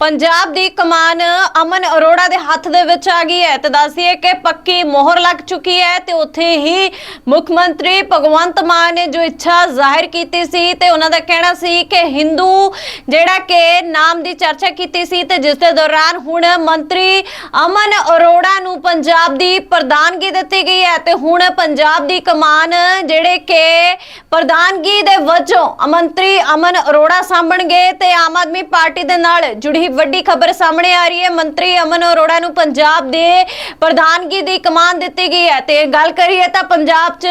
ਪੰਜਾਬ ਦੀ ਕਮਾਨ ਅਮਨ ਅਰੋੜਾ ਦੇ ਹੱਥ ਦੇ ਵਿੱਚ ਆ ਗਈ ਹੈ ਤੇ ਦੱਸਦੀਏ ਕਿ ਪੱਕੀ ਮੋਹਰ ਲੱਗ ਚੁੱਕੀ ਹੈ ਤੇ ਉੱਥੇ ਹੀ ਮੁੱਖ ਮੰਤਰੀ ਭਗਵੰਤ ਮਾਨ ਨੇ ਜੋ ਇੱਛਾ ਜ਼ਾਹਿਰ ਕੀਤੀ ਸੀ ਤੇ ਉਹਨਾਂ ਦਾ ਕਹਿਣਾ ਸੀ ਕਿ ਹਿੰਦੂ ਜਿਹੜਾ ਕਿ ਨਾਮ ਦੀ ਚਰਚਾ ਕੀਤੀ ਸੀ ਤੇ ਜਿਸ ਦੇ ਦੌਰਾਨ ਹੁਣ ਮੰਤਰੀ ਅਮਨ ਅਰੋੜਾ ਨੂੰ ਪੰਜਾਬ ਦੀ ਪ੍ਰਧਾਨਗੀ ਦਿੱਤੀ ਗਈ ਹੈ ਤੇ ਹੁਣ ਪੰਜਾਬ ਦੀ ਕਮਾਨ ਜਿਹੜੇ ਕਿ ਪ੍ਰਧਾਨਗੀ ਦੇ ਵਜੋਂ ਮੰਤਰੀ ਅਮਨ ਅਰੋੜਾ ਸਾਂਭਣਗੇ ਤੇ ਆਮ ਆਦਮੀ ਪਾਰਟੀ ਦੇ ਨਾਲ ਜੁੜੀ ਵੱਡੀ ਖਬਰ ਸਾਹਮਣੇ ਆ ਰਹੀ ਹੈ। ਮੰਤਰੀ ਅਮਨ ਅਰੋੜਾ ਨੂੰ ਪੰਜਾਬ ਦੇ ਪ੍ਰਧਾਨਗੀ ਦੀ ਕਮਾਨ ਦਿੱਤੀ ਗਈ ਹੈ। ਤੇ ਗੱਲ ਕਰੀਏ ਤਾਂ ਪੰਜਾਬ 'ਚ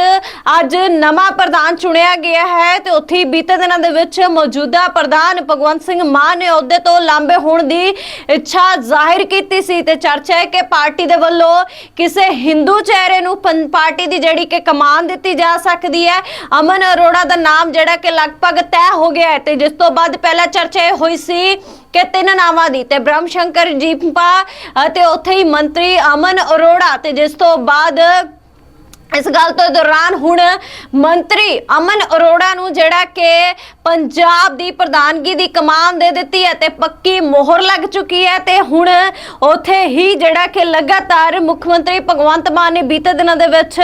ਅੱਜ ਨਵਾਂ ਪ੍ਰਧਾਨ ਚੁਣਿਆ ਗਿਆ ਹੈ ਤੇ ਉੱਥੇ ਬੀਤੇ ਦਿਨਾਂ ਦੇ ਵਿੱਚ ਮੌਜੂਦਾ ਪ੍ਰਧਾਨ ਭਗਵੰਤ ਸਿੰਘ ਮਾਨ ਨੇ ਅਹੁਦੇ ਤੋਂ ਲਾਂਬੇ ਹੋਣ ਦੀ ਇੱਛਾ ਜ਼ਾਹਿਰ ਕੀਤੀ ਸੀ ਤੇ ਚਰਚਾ ਹੈ ਕਿ ਪਾਰਟੀ ਦੇ ਵੱਲੋਂ ਕਿਸੇ ਹਿੰਦੂ ਚਿਹਰੇ ਨੂੰ ਪਾਰਟੀ ਦੀ ਜਿਹੜੀ ਕਿ ਕਮਾਨ ਦਿੱਤੀ ਜਾ ਸਕਦੀ ਹੈ। ਅਮਨ ਅਰੋੜਾ ਦਾ ਨਾਮ ਜਿਹੜਾ ਕਿ ਲਗਭਗ ਤੈਅ ਹੋ ਗਿਆ ਹੈ ਤੇ ਜਿਸ ਤੋਂ ਬਾਅਦ ਪਹਿਲਾ ਚਰਚਾ ਇਹ ਹੋਈ ਸੀ ਕਿ ਤਿੰਨ ਨਾਵਾਂ ਦੀ ਤੇ ਬ੍ਰਹਮ ਸ਼ੰਕਰ, ਜੀਪਾ ਅਤੇ ਉੱਥੇ ਹੀ ਮੰਤਰੀ ਅਮਨ ਅਰੋੜਾ ਤੇ ਜਿਸ ਤੋਂ ਬਾਅਦ ਇਸ ਗੱਲ ਤੋਂ ਦੌਰਾਨ ਹੁਣ ਮੰਤਰੀ ਅਮਨ ਅਰੋੜਾ ਨੂੰ ਜਿਹੜਾ ਕਿ ਪੰਜਾਬ ਦੀ ਪ੍ਰਧਾਨਗੀ ਦੀ ਕਮਾਨ ਦੇ ਦਿੱਤੀ ਹੈ ਤੇ ਪੱਕੀ ਮੋਹਰ ਲੱਗ ਚੁੱਕੀ ਹੈ ਤੇ ਹੁਣ ਉਥੇ ਹੀ ਜਿਹੜਾ ਕਿ ਲਗਾਤਾਰ ਮੁੱਖ ਮੰਤਰੀ ਭਗਵੰਤ ਮਾਨ ਨੇ ਬੀਤੇ ਦਿਨਾਂ ਦੇ ਵਿੱਚ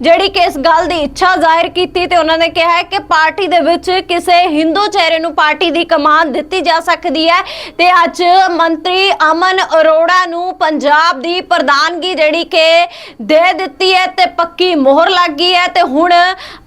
ਜਿਹੜੀ ਕਿ ਇਸ ਗੱਲ ਦੀ ਇੱਛਾ ਜ਼ਾਹਿਰ ਕੀਤੀ ਤੇ ਉਹਨਾਂ ਨੇ ਕਿਹਾ ਕਿ ਪਾਰਟੀ ਦੇ ਵਿੱਚ ਕਿਸੇ ਹਿੰਦੂ ਚਿਹਰੇ ਨੂੰ ਪਾਰਟੀ ਦੀ ਕਮਾਨ ਦਿੱਤੀ ਜਾ ਸਕਦੀ ਹੈ ਤੇ ਅੱਜ ਮੰਤਰੀ ਅਮਨ ਅਰੋੜਾ ਨੂੰ ਪੰਜਾਬ ਦੀ ਪ੍ਰਧਾਨਗੀ ਜਿਹੜੀ ਕਿ ਦੇ ਦਿੱਤੀ ਹੈ ਤੇ ਪੱਕੀ ਮੋਹਰ ਲੱਗ ਗਈ ਹੈ ਤੇ ਹੁਣ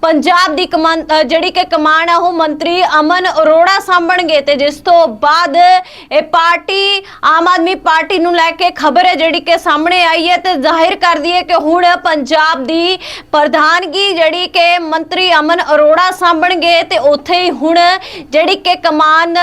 ਪੰਜਾਬ ਦੀ ਕਮਾਨ ਜਿਹੜੀ ਕਿ ਕਮਾਨ ਹੈ ਉਹ ਮੰਤਰੀ ਅਮਨ ਅਰੋੜਾ ਸਾਂਭਣਗੇ ਤੇ ਜਿਸ ਤੋਂ ਬਾਅਦ ਇਹ ਪਾਰਟੀ, ਆਮ ਆਦਮੀ ਪਾਰਟੀ ਨੂੰ ਲੈ ਕੇ ਖਬਰ ਹੈ ਜਿਹੜੀ ਕਿ ਸਾਹਮਣੇ ਆਈ ਹੈ ਤੇ ਜ਼ਾਹਿਰ ਕਰਦੀ ਹੈ ਕਿ ਹੁਣ ਪੰਜਾਬ ਦੀ ਪ੍ਰਧਾਨਗੀ ਜਿਹੜੀ ਕਿ ਮੰਤਰੀ ਅਮਨ ਅਰੋੜਾ ਸਾਂਭਣਗੇ ਤੇ ਉੱਥੇ ਹੀ ਹੁਣ ਜਿਹੜੀ ਕਿ ਕਮਾਨ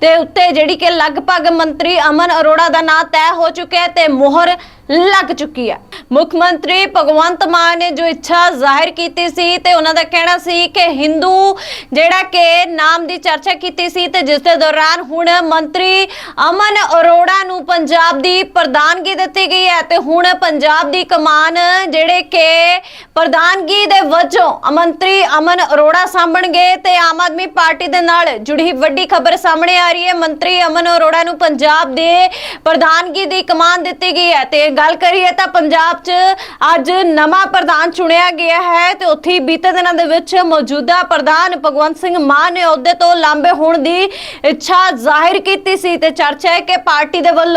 ਤੇ ਉੱਤੇ ਜਿਹੜੀ ਕਿ ਲਗਭਗ ਮੰਤਰੀ ਅਮਨ ਅਰੋੜਾ ਦਾ ਨਾਂ ਤੈਅ ਹੋ ਚੁੱਕਿਆ ਤੇ ਮੋਹਰ ਲੱਗ ਚੁੱਕੀ ਹੈ ਮੁੱਖ ਮੰਤਰੀ ਭਗਵੰਤ ਮਾਨ ਨੇ ਜੋ ਇੱਛਾ ਜ਼ਾਹਿਰ ਕੀਤੀ ਸੀ ਤੇ ਉਹਨਾਂ ਦਾ ਕਹਿਣਾ ਸੀ ਕਿ ਹਿੰਦੂ ਜਿਹੜਾ ਕਿ ਨਾਮ ਦੀ ਚਰਚਾ ਕੀਤੀ ਸੀ ਤੇ ਜਿਸ ਦੇ ਦੌਰਾਨ ਹੁਣ ਮੰਤਰੀ ਅਮਨ ਅਰੋੜਾ ਨੂੰ ਪੰਜਾਬ ਦੀ ਪ੍ਰਧਾਨਗੀ ਦਿੱਤੀ ਗਈ ਹੈ ਤੇ ਹੁਣ ਪੰਜਾਬ ਦੀ ਕਮਾਨ ਜਿਹੜੇ ਕਿ ਪ੍ਰਧਾਨਗੀ ਦੇ ਵਜੋਂ ਮੰਤਰੀ ਅਮਨ ਅਰੋੜਾ ਸਾਂਭਣਗੇ ਤੇ ਆਮ ਆਦਮੀ ਪਾਰਟੀ ਦੇ ਨਾਲ ਜੁੜੀ ਵੱਡੀ ਖਬਰ ਸਾਹਮਣੇ ਆ ਰਹੀ ਹੈ। ਮੰਤਰੀ ਅਮਨ ਅਰੋੜਾ ਨੂੰ ਪੰਜਾਬ ਦੇ ਪ੍ਰਧਾਨਗੀ ਦੀ ਕਮਾਨ ਦਿੱਤੀ ਗਈ ਹੈ ਤੇ ਗੱਲ ਕਰੀਏ ਤਾਂ ਪੰਜਾਬ 'ਚ ਅੱਜ ਨਵਾਂ ਪ੍ਰਧਾਨ ਚੁਣਿਆ ਗਿਆ ਹੈ ਤੇ ਉੱਥੇ ਬੀਤੇ ਦਿਨਾਂ ਦੇ ਵਿੱਚ ਮੌਜੂਦਾ ਪ੍ਰਧਾਨ ਭਗਵੰਤ ਸਿੰਘ ਮਾਨ ਨੇ ਅਹੁਦੇ ਤੋਂ ਲਾਂਬੇ ਹੋਣ ਦੀ ਇੱਛਾ ਜ਼ਾਹਿਰ ਕੀਤੀ ਸੀ ਤੇ ਚਰਚਾ ਹੈ ਕਿ ਪਾਰਟੀ ਦੇ ਵੱਲੋਂ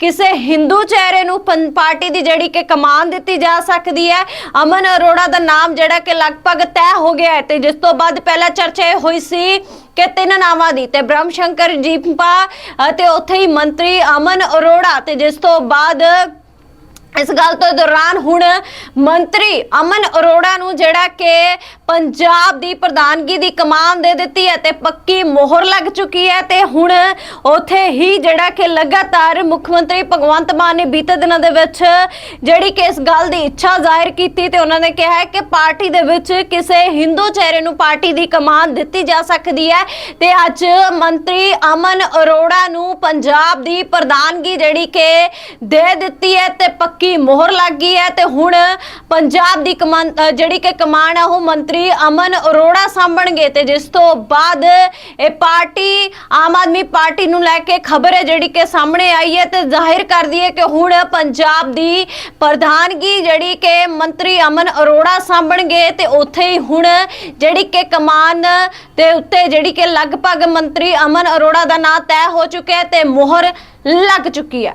ਕਿਸੇ ਹਿੰਦੂ ਚਿਹਰੇ ਨੂੰ ਪਾਰਟੀ ਦੀ ਜਿਹੜੀ ਕਿ ਕਮਾਨ ਦਿੱਤੀ ਜਾ ਸਕਦੀ ਹੈ। ਅਮਨ ਅਰੋੜਾ ਦਾ ਨਾਮ ਜਿਹੜਾ ਕਿ ਲਗਭਗ ਤੈਅ ਹੋ ਗਿਆ ਹੈ ਤੇ ਜਿਸ ਤੋਂ ਬਾਅਦ ਪਹਿਲਾ ਚਰਚਾ ਇਹ ਹੋਈ ਸੀ ਕਿ ਤਿੰਨ ਨਾਵਾਂ ਦੀ ਤੇ ਬ੍ਰਹਮ ਸ਼ੰਕਰ ਜੀਪਾ ਅਤੇ ਉੱਥੇ ਹੀ ਮੰਤਰੀ ਅਮਨ ਅਰੋੜਾ ਤੇ ਜਿਸ ਤੋਂ ਬਾਅਦ ਇਸ ਗੱਲ ਤੋਂ ਦੌਰਾਨ ਹੁਣ ਮੰਤਰੀ ਅਮਨ ਅਰੋੜਾ ਨੂੰ ਜਿਹੜਾ ਕਿ ਪੰਜਾਬ ਦੀ ਪ੍ਰਧਾਨਗੀ ਦੀ ਕਮਾਨ ਦੇ ਦਿੱਤੀ ਹੈ ਤੇ ਪੱਕੀ ਮੋਹਰ ਲੱਗ ਚੁੱਕੀ ਹੈ ਤੇ ਹੁਣ ਉਥੇ ਹੀ ਜਿਹੜਾ ਕਿ ਲਗਾਤਾਰ ਮੁੱਖ ਮੰਤਰੀ ਭਗਵੰਤ ਮਾਨ ਨੇ ਬੀਤੇ ਦਿਨਾਂ ਦੇ ਵਿੱਚ ਜਿਹੜੀ ਕਿ ਇਸ ਗੱਲ ਦੀ ਇੱਛਾ ਜ਼ਾਹਿਰ ਕੀਤੀ ਤੇ ਉਹਨਾਂ ਨੇ ਕਿਹਾ ਕਿ ਪਾਰਟੀ ਦੇ ਵਿੱਚ ਕਿਸੇ ਹਿੰਦੂ ਚਿਹਰੇ ਨੂੰ ਪਾਰਟੀ ਦੀ ਕਮਾਨ ਦਿੱਤੀ ਜਾ ਸਕਦੀ ਹੈ ਤੇ ਅੱਜ ਮੰਤਰੀ ਅਮਨ ਅਰੋੜਾ ਨੂੰ ਪੰਜਾਬ ਦੀ ਪ੍ਰਧਾਨਗੀ ਜਿਹੜੀ ਕਿ ਦੇ ਦਿੱਤੀ ਹੈ ਤੇ ਪੱਕੀ ਮੋਹਰ ਲੱਗ ਗਈ ਹੈ ਤੇ ਹੁਣ ਪੰਜਾਬ ਦੀ ਕਮਾਨ ਜਿਹੜੀ ਕਿ ਕਮਾਨ ਹੈ ਉਹ ਮੰਤਰੀ ਅਮਨ ਅਰੋੜਾ ਸਾਂਭਣਗੇ ਤੇ ਜਿਸ ਤੋਂ ਬਾਅਦ ਇਹ ਪਾਰਟੀ, ਆਮ ਆਦਮੀ ਪਾਰਟੀ ਨੂੰ ਲੈ ਕੇ ਖਬਰ ਹੈ ਜਿਹੜੀ ਕਿ ਸਾਹਮਣੇ ਆਈ ਹੈ ਤੇ ਜ਼ਾਹਿਰ ਕਰਦੀ ਹੈ ਕਿ ਹੁਣ ਪੰਜਾਬ ਦੀ ਪ੍ਰਧਾਨਗੀ ਜਿਹੜੀ ਕਿ ਮੰਤਰੀ ਅਮਨ ਅਰੋੜਾ ਸਾਂਭਣਗੇ ਤੇ ਉੱਥੇ ਹੀ ਹੁਣ ਜਿਹੜੀ ਕਿ ਕਮਾਨ ਤੇ ਉੱਤੇ ਜਿਹੜੀ ਕਿ ਲਗਭਗ ਮੰਤਰੀ ਅਮਨ ਅਰੋੜਾ ਦਾ ਨਾਂ ਤੈਅ ਹੋ ਚੁੱਕਿਆ ਹੈ ਤੇ ਮੋਹਰ ਲੱਗ ਚੁੱਕੀ ਹੈ।